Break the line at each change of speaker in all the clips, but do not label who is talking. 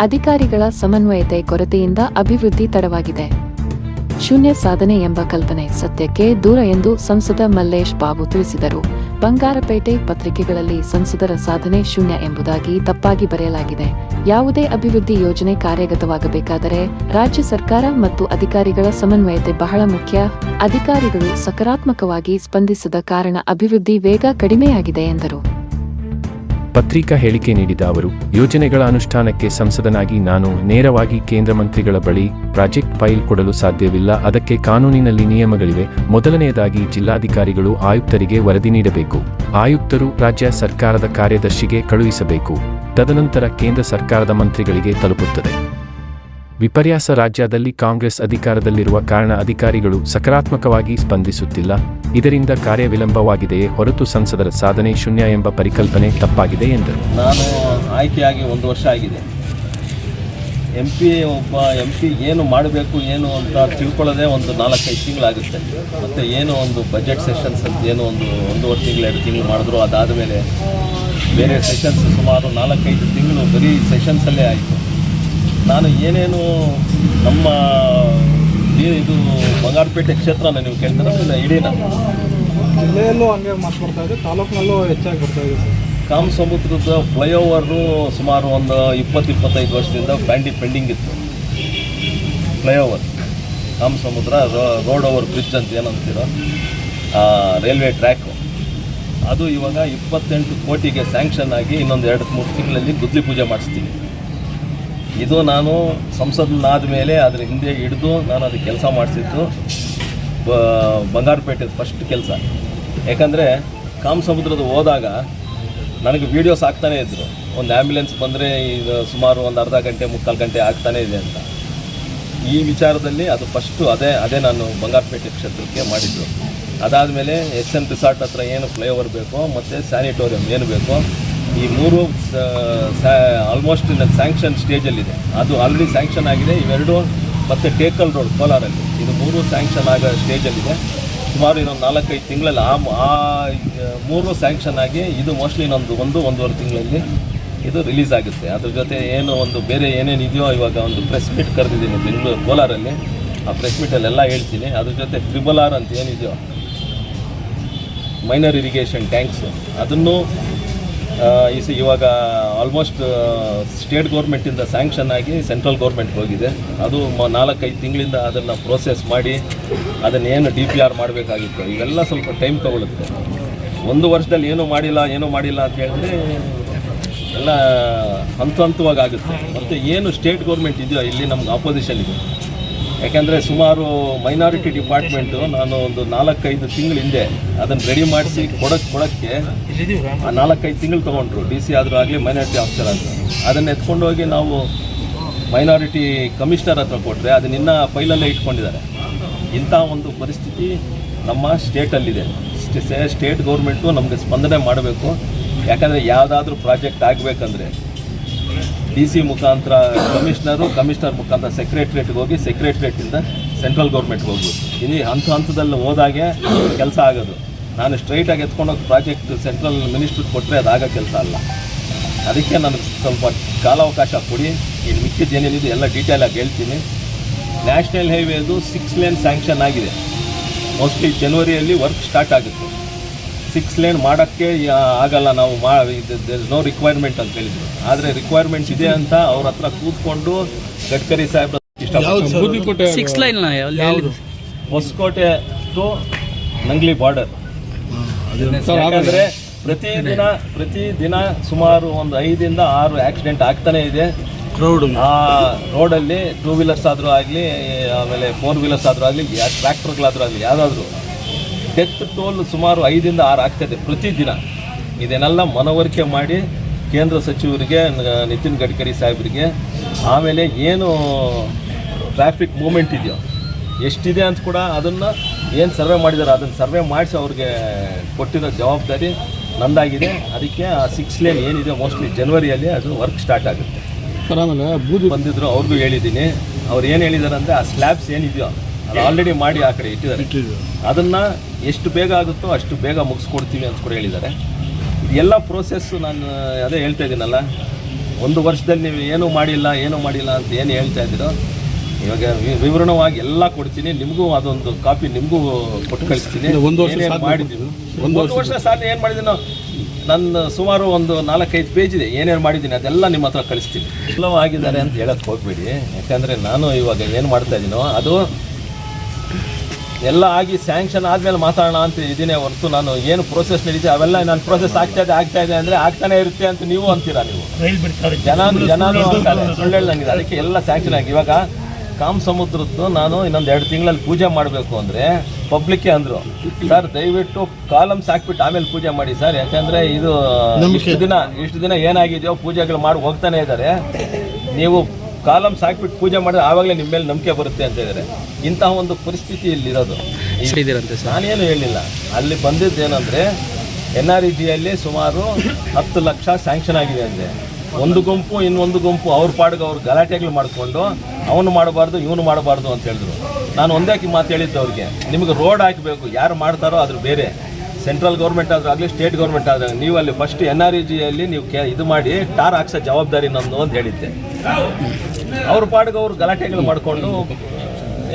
ಅಧಿಕಾರಿಗಳ ಸಮನ್ವಯತೆ ಕೊರತೆಯಿಂದ ಅಭಿವೃದ್ಧಿ ತಡವಾಗಿದೆ. ಶೂನ್ಯ ಸಾಧನೆ ಎಂಬ ಕಲ್ಪನೆ ಸತ್ಯಕ್ಕೆ ದೂರ ಎಂದು ಸಂಸದ ಮಲ್ಲೇಶ್ ಬಾಬು ತಿಳಿಸಿದರು. ಬಂಗಾರಪೇಟೆ ಪತ್ರಿಕೆಗಳಲ್ಲಿ ಸಂಸದರ ಸಾಧನೆ ಶೂನ್ಯ ಎಂಬುದಾಗಿ ತಪ್ಪಾಗಿ ಬರೆಯಲಾಗಿದೆ. ಯಾವುದೇ ಅಭಿವೃದ್ಧಿ ಯೋಜನೆ ಕಾರ್ಯಗತವಾಗಬೇಕಾದರೆ ರಾಜ್ಯ ಸರ್ಕಾರ ಮತ್ತು ಅಧಿಕಾರಿಗಳ ಸಮನ್ವಯತೆ ಬಹಳ ಮುಖ್ಯ. ಅಧಿಕಾರಿಗಳು ಸಕಾರಾತ್ಮಕವಾಗಿ ಸ್ಪಂದಿಸದ ಕಾರಣ ಅಭಿವೃದ್ಧಿ ವೇಗ ಕಡಿಮೆಯಾಗಿದೆ ಎಂದರು.
ಪತ್ರಿಕಾ ಹೇಳಿಕೆ ನೀಡಿದ ಅವರು, ಯೋಜನೆಗಳ ಅನುಷ್ಠಾನಕ್ಕೆ ಸಂಸದನಾಗಿ ನಾನು ನೇರವಾಗಿ ಕೇಂದ್ರ ಮಂತ್ರಿಗಳ ಬಳಿ ಪ್ರಾಜೆಕ್ಟ್ ಫೈಲ್ ಕೊಡಲು ಸಾಧ್ಯವಿಲ್ಲ. ಅದಕ್ಕೆ ಕಾನೂನಿನಲ್ಲಿ ನಿಯಮಗಳಿವೆ. ಮೊದಲನೆಯದಾಗಿ ಜಿಲ್ಲಾಧಿಕಾರಿಗಳು ಆಯುಕ್ತರಿಗೆ ವರದಿ ನೀಡಬೇಕು. ಆಯುಕ್ತರು ರಾಜ್ಯ ಸರ್ಕಾರದ ಕಾರ್ಯದರ್ಶಿಗೆ ಕಳುಹಿಸಬೇಕು. ತದನಂತರ ಕೇಂದ್ರ ಸರ್ಕಾರದ ಮಂತ್ರಿಗಳಿಗೆ ತಲುಪುತ್ತದೆ. ವಿಪರ್ಯಾಸ ರಾಜ್ಯದಲ್ಲಿ ಕಾಂಗ್ರೆಸ್ ಅಧಿಕಾರದಲ್ಲಿರುವ ಕಾರಣ ಅಧಿಕಾರಿಗಳು ಸಕಾರಾತ್ಮಕವಾಗಿ ಸ್ಪಂದಿಸುತ್ತಿಲ್ಲ. ಇದರಿಂದ ಕಾರ್ಯ ವಿಳಂಬವಾಗಿದೆಯೇ ಹೊರತು ಸಂಸದರ ಸಾಧನೆ ಶೂನ್ಯ ಎಂಬ ಪರಿಕಲ್ಪನೆ ತಪ್ಪಾಗಿದೆ ಎಂದರು.
ನಾನು ಆಯ್ಕೆಯಾಗಿ ಒಂದು ವರ್ಷ ಆಗಿದೆ. ಎಂ ಪಿ ಒಬ್ಬ ಎಂ ಪಿ ಏನು ಮಾಡಬೇಕು ಏನು ಅಂತ ತಿಳ್ಕೊಳ್ಳೋದೇ ಒಂದು ನಾಲ್ಕೈದು ತಿಂಗಳಾಗುತ್ತೆ. ಮತ್ತು ಏನು ಒಂದು ಬಜೆಟ್ ಸೆಷನ್ಸ್ ಅಂತ ಏನು ಒಂದು ಒಂದೂವರೆ ತಿಂಗಳು, ಎರಡು ತಿಂಗಳು ಮಾಡಿದ್ರು. ಅದಾದ ಮೇಲೆ ಬೇರೆ ಸೆಷನ್ಸ್ ಸುಮಾರು ನಾಲ್ಕೈದು ತಿಂಗಳು ಬರೀ ಸೆಷನ್ಸಲ್ಲೇ ಆಯಿತು. ನಾನು ಏನೇನು ನಮ್ಮ ಇದು ಬಂಗಾರಪೇಟೆ ಕ್ಷೇತ್ರನ ನೀವು ಕೇಳ್ತೀರಾ ಇಲ್ಲ ಇಡೀನಾ
ಜಿಲ್ಲೆಯಲ್ಲೂ ಹಂಗೆ ಮಾತಾಡ್ತಾ ಇದೆ ತಾಲೂಕಿನಲ್ಲೂ ಹೆಚ್ಚಾಗಿ ಬರ್ತಾ ಇದೆ
ಕಾಮ್ ಸಮುದ್ರದ ಫ್ಲೈಓವರು ಸುಮಾರು ಒಂದು ಇಪ್ಪತ್ತು ಇಪ್ಪತ್ತೈದು ವರ್ಷದಿಂದ ಬ್ಯಾಂಡಿ ಪೆಂಡಿಂಗ್ ಇತ್ತು. ಫ್ಲೈಓವರ್ ಕಾಮ್ ಸಮುದ್ರ ರೋಡ್ ಓವರ್ ಬ್ರಿಡ್ಜ್ ಅಂತ ಏನಂತೀರೋ ರೈಲ್ವೆ ಟ್ರ್ಯಾಕು ಅದು ಇವಾಗ ಇಪ್ಪತ್ತೆಂಟು ಕೋಟಿಗೆ ಸ್ಯಾಂಕ್ಷನ್ ಆಗಿ ಇನ್ನೊಂದು ಎರಡು ಮೂರು ತಿಂಗಳಲ್ಲಿ ಗುದ್ಲಿ ಪೂಜೆ ಮಾಡಿಸ್ತೀನಿ ಇದು ನಾನು ಸಂಸದನಾದ ಮೇಲೆ ಅದ್ರ ಹಿಂದೆ ಹಿಡಿದು ನಾನು ಅದಕ್ಕೆ ಕೆಲಸ ಮಾಡಿಸಿದ್ದು, ಬ ಬಂಗಾರಪೇಟೆ ಫಸ್ಟ್ ಕೆಲಸ. ಯಾಕಂದರೆ ಕಾಮಸಮುದ್ರದ ಹೋದಾಗ ನನಗೆ ವೀಡಿಯೋಸ್ ಆಗ್ತಾನೇ ಇದ್ದರು ಒಂದು ಆ್ಯಂಬುಲೆನ್ಸ್ ಬಂದರೆ ಇದು ಸುಮಾರು ಒಂದು ಅರ್ಧ ಗಂಟೆ, ಮುಕ್ಕಾಲು ಗಂಟೆ ಆಗ್ತಾನೇ ಇದೆ ಅಂತ. ಈ ವಿಚಾರದಲ್ಲಿ ಅದು ಫಸ್ಟು ಅದೇ ಅದೇ ನಾನು ಬಂಗಾರಪೇಟೆ ಕ್ಷೇತ್ರಕ್ಕೆ ಮಾಡಿದ್ದು. ಅದಾದಮೇಲೆ ಎಸ್ ಎನ್ ರಿಸಾರ್ಟ್ ಹತ್ರ ಏನು ಫ್ಲೈಓವರ್ ಬೇಕೋ ಮತ್ತು ಸ್ಯಾನಿಟೋರಿಯಂ ಏನು ಬೇಕೋ ಈ ಮೂರು ಆಲ್ಮೋಸ್ಟ್ ಸ್ಯಾಂಕ್ಷನ್ ಸ್ಟೇಜಲ್ಲಿದೆ ಅದು ಆಲ್ರೆಡಿ ಸ್ಯಾಂಕ್ಷನ್ ಆಗಿದೆ. ಇವೆರಡು ಮತ್ತು ಟೇಕಲ್ ರೋಡ್ ಕೋಲಾರಲ್ಲಿ. ಇದು ಮೂರು ಸ್ಯಾಂಕ್ಷನ್ ಆಗೋ ಸ್ಟೇಜಲ್ಲಿದೆ ಸುಮಾರು ಇನ್ನೊಂದು ನಾಲ್ಕೈದು ತಿಂಗಳಲ್ಲಿ ಆ ಮೂರು ಸ್ಯಾಂಕ್ಷನ್ ಆಗಿ ಇದು ಮೋಸ್ಟ್ಲಿ ಇನ್ನೊಂದು ಒಂದು, ಒಂದೂವರೆ ತಿಂಗಳಲ್ಲಿ ಇದು ರಿಲೀಸ್ ಆಗುತ್ತೆ. ಅದ್ರ ಜೊತೆ ಏನು ಒಂದು ಬೇರೆ ಏನೇನು ಇದೆಯೋ ಇವಾಗ ಒಂದು ಪ್ರೆಸ್ ಮೀಟ್ ಕರೆದಿದ್ದೀನಿ ಬೆಂಗಳೂರು, ಕೋಲಾರಲ್ಲಿ. ಆ ಪ್ರೆಸ್ ಮೀಟಲ್ಲೆಲ್ಲ ಹೇಳ್ತೀನಿ. ಅದ್ರ ಜೊತೆ ಟ್ರಿಬಲ್ ಆರ್ ಅಂತ ಏನಿದೆಯೋ ಮೈನರ್ ಇರಿಗೇಷನ್ ಟ್ಯಾಂಕ್ಸು ಅದನ್ನು ಈ ಇವಾಗ ಆಲ್ಮೋಸ್ಟ್ ಸ್ಟೇಟ್ ಗೌರ್ಮೆಂಟಿಂದ ಸ್ಯಾಂಕ್ಷನ್ ಆಗಿ ಸೆಂಟ್ರಲ್ ಗೌರ್ಮೆಂಟ್ಗೆ ಹೋಗಿದೆ. ಅದು ನಾಲ್ಕೈದು ತಿಂಗಳಿಂದ ಅದನ್ನು ಪ್ರೋಸೆಸ್ ಮಾಡಿ, ಅದನ್ನೇನು ಡಿ ಪಿ ಆರ್ ಮಾಡಬೇಕಾಗಿತ್ತು. ಇವೆಲ್ಲ ಸ್ವಲ್ಪ ಟೈಮ್ ತಗೊಳುತ್ತೆ. ಒಂದು ವರ್ಷದಲ್ಲಿ ಏನೂ ಮಾಡಿಲ್ಲ ಏನೂ ಮಾಡಿಲ್ಲ ಅಂತ ಹೇಳಿದ್ರೆ ಎಲ್ಲ ಹಂತ ಹಂತವಾಗಿ ಆಗುತ್ತೆ. ಮತ್ತು ಏನು ಸ್ಟೇಟ್ ಗೌರ್ಮೆಂಟ್ ಇದೆಯೋ ಇಲ್ಲಿ ನಮ್ಗೆ ಆಪೋಸಿಷನ್ ಇದೆ. ಯಾಕೆಂದರೆ ಸುಮಾರು ಮೈನಾರಿಟಿ ಡಿಪಾರ್ಟ್ಮೆಂಟು ನಾನು ಒಂದು ನಾಲ್ಕೈದು ತಿಂಗಳ ಹಿಂದೆ ಅದನ್ನು ರೆಡಿ ಮಾಡಿಸಿ ಕೊಡೋಕ್ಕೆ ಕೊಡೋಕ್ಕೆ ಆ ನಾಲ್ಕೈದು ತಿಂಗಳು ತೊಗೊಂಡ್ರು. ಡಿ ಸಿ ಆದರೂ ಆಗಲಿ ಮೈನಾರಿಟಿ ಆಫೀಸರ್ ಆದರೂ. ಅದನ್ನು ಎತ್ಕೊಂಡು ಹೋಗಿ ನಾವು ಮೈನಾರಿಟಿ ಕಮಿಷನರ್ ಹತ್ರ ಕೊಟ್ಟರೆ ಅದನ್ನ ಇನ್ನ ಫೈಲಲ್ಲೇ ಇಟ್ಕೊಂಡಿದ್ದಾರೆ. ಇಂಥ ಒಂದು ಪರಿಸ್ಥಿತಿ ನಮ್ಮ ಸ್ಟೇಟಲ್ಲಿದೆ ಸ್ಟೇ- ಸ್ಟೇಟ್ ಗೌರ್ಮೆಂಟು ನಮಗೆ ಸ್ಪಂದನೆ ಮಾಡಬೇಕು. ಯಾಕಂದರೆ ಯಾವುದಾದ್ರೂ ಪ್ರಾಜೆಕ್ಟ್ ಆಗಬೇಕಂದ್ರೆ ಡಿ ಸಿ ಮುಖಾಂತರ ಕಮಿಷನರು, ಕಮಿಷನರ್ ಮುಖಾಂತರ ಸೆಕ್ರೆಟ್ರೇಟ್ಗೆ ಹೋಗಿ ಸೆಕ್ರೆಟ್ರೇಟಿಂದ ಸೆಂಟ್ರಲ್ ಗೌರ್ಮೆಂಟ್ಗೆ ಹೋಗ್ಬೋದು ಇಲ್ಲಿ ಹಂತ ಹಂತದಲ್ಲಿ ಹೋದಾಗೆ ಕೆಲಸ ಆಗೋದು. ನಾನು ಸ್ಟ್ರೈಟಾಗಿ ಎತ್ಕೊಂಡೋಗಿ ಪ್ರಾಜೆಕ್ಟ್ ಸೆಂಟ್ರಲ್ ಮಿನಿಸ್ಟ್ರಿಗೆ ಕೊಟ್ಟರೆ ಅದಾಗ ಕೆಲಸ ಅಲ್ಲ. ಅದಕ್ಕೆ ನನಗೆ ಸ್ವಲ್ಪ ಕಾಲಾವಕಾಶ ಕೊಡಿ. ಇನ್ನು ಮಿಕ್ಕಿದ್ದು ಏನೇನಿದೆ ಎಲ್ಲ ಡೀಟೇಲಾಗಿ ಹೇಳ್ತೀನಿ. ನ್ಯಾಷನಲ್ ಹೈವೇದು ಸಿಕ್ಸ್ ಲೇನ್ ಸ್ಯಾಂಕ್ಷನ್ ಆಗಿದೆ. ಮೋಸ್ಟ್ಲಿ ಜನವರಿಯಲ್ಲಿ ವರ್ಕ್ ಸ್ಟಾರ್ಟ್ ಆಗುತ್ತೆ. ಸಿಕ್ಸ್ ಲೇನ್ ಮಾಡೋಕ್ಕೆ ಆಗಲ್ಲ ನಾವು ಮಾ ನೋ ರಿಕ್ವೈರ್ಮೆಂಟ್ ಅಂತ ಹೇಳಿದ್ರು. ಆದರೆ ರಿಕ್ವೈರ್ಮೆಂಟ್ ಇದೆ ಅಂತ ಅವ್ರ ಹತ್ರ ಕೂತ್ಕೊಂಡು ಗಡ್ಕರಿ ಸಾಹೇಬ್ರ ಇಷ್ಟಪಟ್ಟು
six lane
Hoskote to Nangli border ಯಾಕಂದ್ರೆ ಪ್ರತಿದಿನ ಪ್ರತಿದಿನ ಸುಮಾರು ಒಂದು ಐದರಿಂದ ಆರು ಆಕ್ಸಿಡೆಂಟ್ ಆಗ್ತಾನೆ ಇದೆ. ಆ ರೋಡಲ್ಲಿ ಟೂ ವೀಲರ್ಸ್ ಆದರೂ ಆಗಲಿ ಆಮೇಲೆ ಫೋರ್ ವೀಲರ್ಸ್ ಆದರೂ ಆಗಲಿ ಟ್ರ್ಯಾಕ್ಟರ್ಗಳಾದರೂ ಆಗಲಿ ಯಾವುದಾದ್ರೂ. ಡೆತ್ ಟೋಲ್ ಸುಮಾರು ಐದಿಂದ ಆರು ಆಗ್ತದೆ ಪ್ರತಿದಿನ. ಇದನ್ನೆಲ್ಲ ಮನವರಿಕೆ ಮಾಡಿ ಕೇಂದ್ರ ಸಚಿವರಿಗೆ ನಿತಿನ್ ಗಡ್ಕರಿ ಸಾಹೇಬರಿಗೆ ಆಮೇಲೆ ಏನು ಟ್ರಾಫಿಕ್ ಮೂಮೆಂಟ್ ಇದೆಯೋ ಎಷ್ಟಿದೆ ಅಂತ ಕೂಡ ಅದನ್ನು ಏನು ಸರ್ವೆ ಮಾಡಿದ್ದಾರೆ ಅದನ್ನು ಸರ್ವೆ ಮಾಡಿಸಿ ಅವ್ರಿಗೆ ಕೊಟ್ಟಿರೋ ಜವಾಬ್ದಾರಿ ನಂದಾಗಿದೆ. ಅದಕ್ಕೆ ಆ ಸಿಕ್ಸ್ ಲೇನ್ ಏನಿದೆ ಮೋಸ್ಟ್ಲಿ ಜನ್ವರಿಯಲ್ಲಿ ಅದು ವರ್ಕ್ ಸ್ಟಾರ್ಟ್ ಆಗುತ್ತೆ.
ಸರ್ ಆಮೇಲೆ ಬೂದಿ
ಬಂದಿದ್ರು ಅವ್ರಿಗೂ ಹೇಳಿದ್ದೀನಿ. ಅವ್ರು ಏನು ಹೇಳಿದ್ದಾರೆ ಅಂದರೆ ಆ ಸ್ಲ್ಯಾಬ್ಸ್ ಏನಿದೆಯೋ ಅದು ಆಲ್ರೆಡಿ ಮಾಡಿ ಆ ಕಡೆ ಇಟ್ಟಿದ್ದಾರೆ. ಅದನ್ನು ಎಷ್ಟು ಬೇಗ ಆಗುತ್ತೋ ಅಷ್ಟು ಬೇಗ ಮುಗಿಸ್ಕೊಡ್ತೀವಿ ಅಂತ ಕೂಡ ಹೇಳಿದ್ದಾರೆ. ಎಲ್ಲ ಪ್ರೋಸೆಸ್ಸು ನಾನು ಅದೇ ಹೇಳ್ತಾ ಇದ್ದೀನಲ್ಲ ಒಂದು ವರ್ಷದಲ್ಲಿ ನೀವು ಏನೂ ಮಾಡಿಲ್ಲ ಏನೂ ಮಾಡಿಲ್ಲ ಅಂತ ಏನು ಹೇಳ್ತಾ ಇದ್ದೀರೋ ಇವಾಗ ವಿವರಣವಾಗಿ ಎಲ್ಲ ಕೊಡ್ತೀನಿ. ನಿಮಗೂ ಅದೊಂದು ಕಾಪಿ ನಿಮಗೂ ಕೊಟ್ಟು ಕಳಿಸ್ತೀನಿ.
ಒಂದು ವರ್ಷ
ಮಾಡಿದ್ದೀವಿ?
ಒಂದು
ವರ್ಷ ಸಾಧ್ಯ ಏನು ಮಾಡಿದ್ದೀನೋ ನನ್ನ ಸುಮಾರು ಒಂದು ನಾಲ್ಕೈದು ಪೇಜ್ ಇದೆ. ಏನೇನು ಮಾಡಿದ್ದೀನಿ ಅದೆಲ್ಲ ನಿಮ್ಮ ಹತ್ರ ಕಳಿಸ್ತೀನಿ. ಸುಲಭ ಆಗಿದ್ದಾರೆ ಅಂತ ಹೇಳಕ್ಕೆ ಹೋಗಬೇಡಿ. ಯಾಕಂದರೆ ನಾನು ಇವಾಗ ಏನು ಮಾಡ್ತಾ ಇದ್ದೀನೋ ಅದು ಎಲ್ಲ ಆಗಿ ಸ್ಯಾಂಕ್ಷನ್ ಆದಮೇಲೆ ಮಾತಾಡೋಣ ಅಂತ ಇದೀನಿ ಹೊರತು ನಾನು ಏನು ಪ್ರೋಸೆಸ್ ನಡೀತೆ ಅವೆಲ್ಲ ನಾನು ಪ್ರೋಸೆಸ್ ಆಗ್ತಾ ಇದೆ ಆಗ್ತಾ ಇದೆ ಅಂದರೆ ಆಗ್ತಾನೆ ಇರುತ್ತೆ ಅಂತ ನೀವು ಅಂತೀರಾ ನೀವು? ಜನ ಜನಾನು ಅಂತಾರೆ ಸುಳ್ಳು ನನಗೆ ಅದಕ್ಕೆ ಎಲ್ಲ ಸ್ಯಾಂಕ್ಷನ್ ಆಗಿ. ಇವಾಗ ಕಾಮ್ ಸಮುದ್ರದ್ದು ನಾನು ಇನ್ನೊಂದು ಎರಡು ತಿಂಗಳಲ್ಲಿ ಪೂಜೆ ಮಾಡಬೇಕು ಅಂದರೆ ಪಬ್ಲಿಕ್ಗೆ ಅಂದರು. ಸರ್ ದಯವಿಟ್ಟು ಕಾಲಮ್ಸ್ ಹಾಕ್ಬಿಟ್ಟು ಆಮೇಲೆ ಪೂಜೆ ಮಾಡಿ ಸರ್ ಯಾಕಂದರೆ ಇದು ಇಷ್ಟು ದಿನ ಇಷ್ಟು ದಿನ ಏನಾಗಿದೆಯೋ ಪೂಜೆಗಳು ಮಾಡಿ ಹೋಗ್ತಾನೆ ಇದ್ದಾರೆ. ನೀವು ಕಾಲಮ್ಸ್ ಸಾಕ್ಬಿಟ್ಟು ಪೂಜೆ ಮಾಡಿದ್ರೆ ಆವಾಗಲೇ ನಿಮ್ಮ ಮೇಲೆ ನಂಬಿಕೆ ಬರುತ್ತೆ ಅಂತ ಹೇಳಿದರೆ ಇಂತಹ ಒಂದು ಪರಿಸ್ಥಿತಿ ಇಲ್ಲಿರೋದು ನಾನೇನು ಹೇಳಿಲ್ಲ. ಅಲ್ಲಿ ಬಂದಿದ್ದೇನೆಂದರೆ ಎನ್ ಆರ್ ಇ ಜಿಯಲ್ಲಿ ಸುಮಾರು ಹತ್ತು ಲಕ್ಷ ಸ್ಯಾಂಕ್ಷನ್ ಆಗಿದೆ ಅಂದೆ ಒಂದು ಗುಂಪು ಇನ್ನೊಂದು ಗುಂಪು ಅವ್ರ ಪಾಡಿಗೆ ಅವ್ರು ಗಲಾಟೆಗಳು ಮಾಡಿಕೊಂಡು ಅವನು ಮಾಡಬಾರ್ದು ಇವನು ಮಾಡಬಾರ್ದು ಅಂತ ಹೇಳಿದ್ರು. ನಾನು ಒಂದೇ ಮಾತು ಹೇಳಿದ್ದು ಅವ್ರಿಗೆ ನಿಮಗೆ ರೋಡ್ ಹಾಕಬೇಕು ಯಾರು ಮಾಡ್ತಾರೋ ಅದ್ರ ಬೇರೆ. ಸೆಂಟ್ರಲ್ ಗೌರ್ಮೆಂಟ್ ಆದರೂ ಆಗಲಿ ಸ್ಟೇಟ್ ಗೌರ್ಮೆಂಟ್ ಆದ್ರೆ ನೀವು ಅಲ್ಲಿ ಫಸ್ಟ್ ಎನ್ ಆರ್ ಇ ಜಿಯಲ್ಲಿ ನೀವು ಕೆ ಇದು ಮಾಡಿ ಟಾರ್ ಹಾಕ್ಸೋ ಜವಾಬ್ದಾರಿ ನಮ್ಮದು ಅಂತ ಹೇಳಿದ್ದೆ. ಅವ್ರ ಪಾಡಿಗೆ ಅವ್ರು ಗಲಾಟೆಗಳು ಮಾಡಿಕೊಂಡು,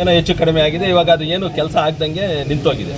ಏನೋ ಹೆಚ್ಚು ಕಡಿಮೆ ಆಗಿದೆ, ಇವಾಗ ಅದು ಏನು ಕೆಲಸ ಆಗ್ದಂಗೆ ನಿಂತೋಗಿದೆ.